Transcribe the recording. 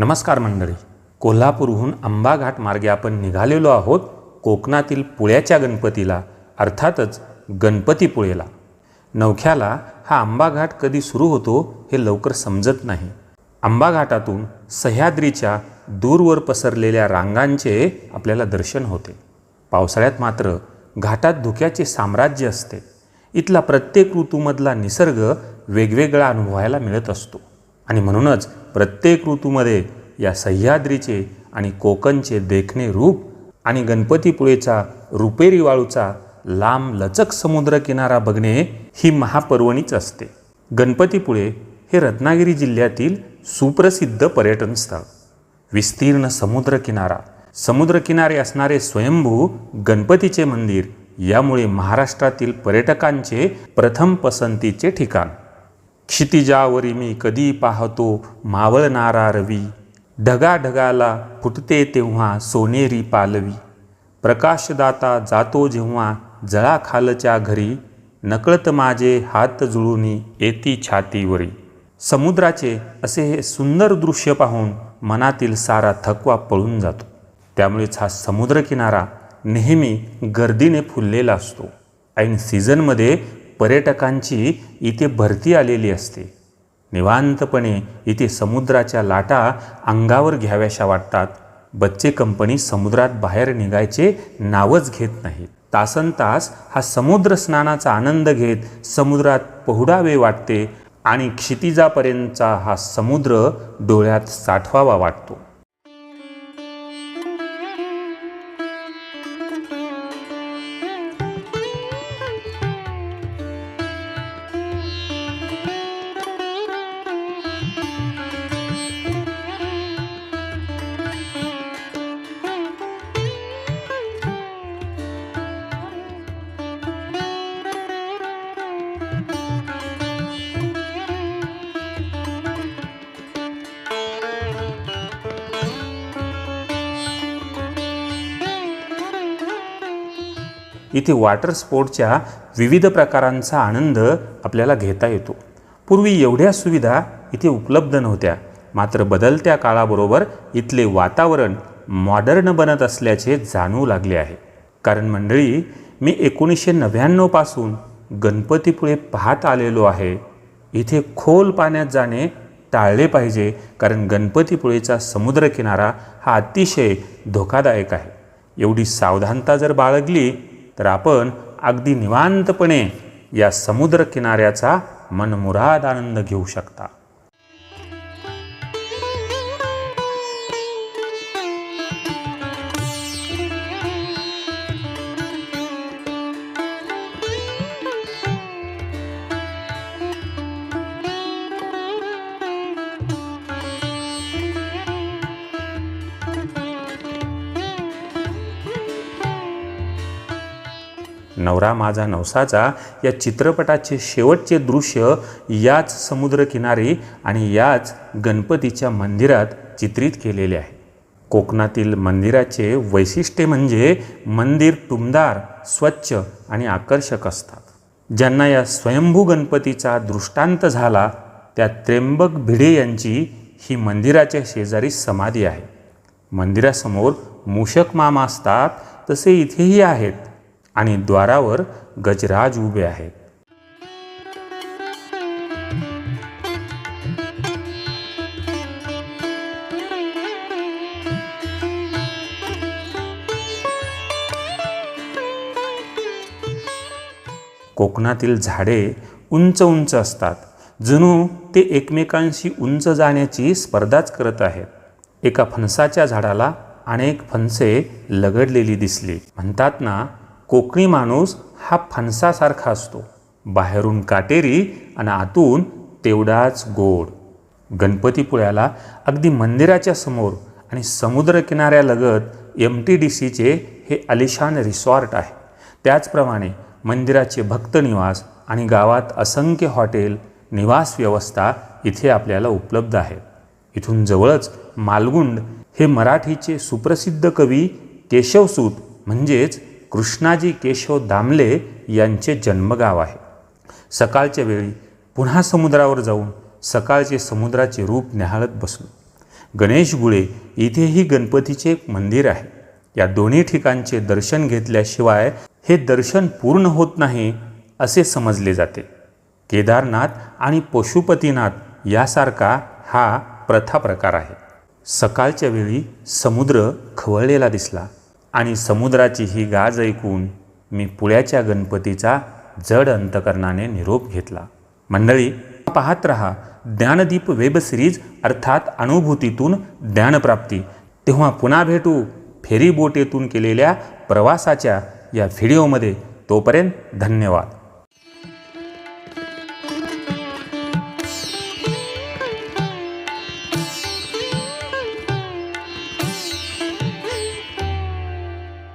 नमस्कार मंडळी. कोल्हापूरहून आंबाघाट मार्गे आपण निघालेलो आहोत कोकणातील पुळ्याच्या गणपतीला अर्थातच गणपतीपुळेला नवख्याला हा आंबाघाट कधी सुरू होतो हे लवकर समजत नाही. आंबाघाटातून सह्याद्रीच्या दूरवर पसरलेल्या रांगांचे आपल्याला दर्शन होते. पावसाळ्यात मात्र घाटात धुक्याचे साम्राज्य असते. इथला प्रत्येक ऋतूमधला निसर्ग वेगवेगळा अनुभवायला मिळत असतो. आणि म्हणूनच प्रत्येक ऋतूमध्ये या सह्याद्रीचे आणि कोकणचे देखणे रूप आणि गणपतीपुळेचा रुपेरी वाळूचा लांब लचक समुद्रकिनारा बघणे ही महापर्वणीच असते. गणपतीपुळे हे रत्नागिरी जिल्ह्यातील सुप्रसिद्ध पर्यटन स्थळ. विस्तीर्ण समुद्रकिनारा समुद्रकिनारे असणारे स्वयंभू गणपतीचे मंदिर यामुळे महाराष्ट्रातील पर्यटकांचे प्रथम पसंतीचे ठिकाण. क्षितिजावरी मी कधी पाहतो मावळणारा रवी ढगाढगाला फुटते तेव्हा सोनेरी पालवी. प्रकाशदाता जातो जेव्हा जळाखालच्या घरी. नकळत माझे हात जुळूनी येती छातीवरी. समुद्राचे असे हे सुंदर दृश्य पाहून मनातील सारा थकवा पळून जातो. त्यामुळेच हा समुद्रकिनारा नेहमी गर्दीने फुललेला असतो. ऐन सीझनमध्ये पर्यटकांची इथे भरती आलेली असते. निवांतपणे इथे समुद्राच्या लाटा अंगावर घ्याव्याशा वाटतात. बच्चे कंपनी समुद्रात बाहेर निघायचे नावच घेत नाहीत. तासन तास हा समुद्र स्नानाचा आनंद घेत समुद्रात पोहडावे वाटते आणि क्षितिजापर्यंतचा हा समुद्र डोळ्यात साठवावा वाटतो. इथे वॉटर स्पोर्टच्या विविध प्रकारांचा आनंद आपल्याला घेता येतो. पूर्वी एवढ्या सुविधा इथे उपलब्ध नव्हत्या. मात्र बदलत्या काळाबरोबर इथले वातावरण मॉडर्न बनत असल्याचे जाणवू लागले आहे. कारण मंडळी मी एकोणीसशे नव्याण्णवपासून गणपतीपुळे पाहत आलेलो आहे. इथे खोल पाण्यात जाणे टाळले पाहिजे कारण गणपतीपुळेचा समुद्रकिनारा हा अतिशय धोकादायक आहे. एवढी सावधानता जर बाळगली तर आपण अगदी निवांतपणे या समुद्र किनाऱ्याचा मनमुराद आनंद घेऊ शकता. नवरा माझा नवसाचा या चित्रपटाचे शेवटचे दृश्य याच समुद्रकिनारी आणि याच गणपतीच्या मंदिरात चित्रित केलेले आहे. कोकणातील मंदिराचे वैशिष्ट्य म्हणजे मंदिर टुमदार स्वच्छ आणि आकर्षक असतात. ज्यांना या स्वयंभू गणपतीचा दृष्टांत झाला त्या त्र्यंबक भिडे यांची ही मंदिराच्या शेजारी समाधी आहे. मंदिरासमोर मूषक मामा असतात तसे इथेही आहेत. आणि द्वारावर गजराज उभे आहेत. कोकणातील झाडे उंच उंच असतात. जणू ते एकमेकांशी उंच जाण्याची स्पर्धाच करत आहेत. एका फणसाच्या झाडाला अनेक फणसे लगडलेली दिसली. म्हणतात ना कोकणी माणूस हा फणसासारखा असतो. बाहेरून काटेरी आणि आतून तेवढाच गोड. गणपतीपुळ्याला अगदी मंदिराच्या समोर आणि समुद्रकिनाऱ्यालगत एम टी डी सीचे हे अलिशान रिसॉर्ट आहे. त्याचप्रमाणे मंदिराचे भक्तनिवास आणि गावात असंख्य हॉटेल निवास व्यवस्था इथे आपल्याला उपलब्ध आहे. इथून जवळच मालगुंड हे मराठीचे सुप्रसिद्ध कवी केशवसूत म्हणजेच कृष्णाजी केशव दामले यांचे जन्मगाव आहे. सकाळच्या वेळी पुन्हा समुद्रावर जाऊन सकाळचे समुद्राचे रूप न्याहाळत बसलो. गणेशगुळे इथेही गणपतीचे एक मंदिर आहे. या दोन्ही ठिकाणचे दर्शन घेतल्याशिवाय हे दर्शन पूर्ण होत नाही असे समजले जाते. केदारनाथ आणि पशुपतीनाथ यासारखा हा प्रथा प्रकार आहे. सकाळच्या वेळी समुद्र खवळलेला दिसला. आणि समुद्राची ही गाज ऐकून मी पुळ्याच्या गणपतीचा जड अंतकरणाने निरोप घेतला. मंडळी पाहत रहा ज्ञानदीप वेब सिरीज अर्थात अनुभूतीतून ज्ञानप्राप्ती. तेव्हा पुन्हा भेटू फेरीबोटेतून केलेल्या प्रवासाच्या या व्हिडिओमध्ये. तोपर्यंत धन्यवाद.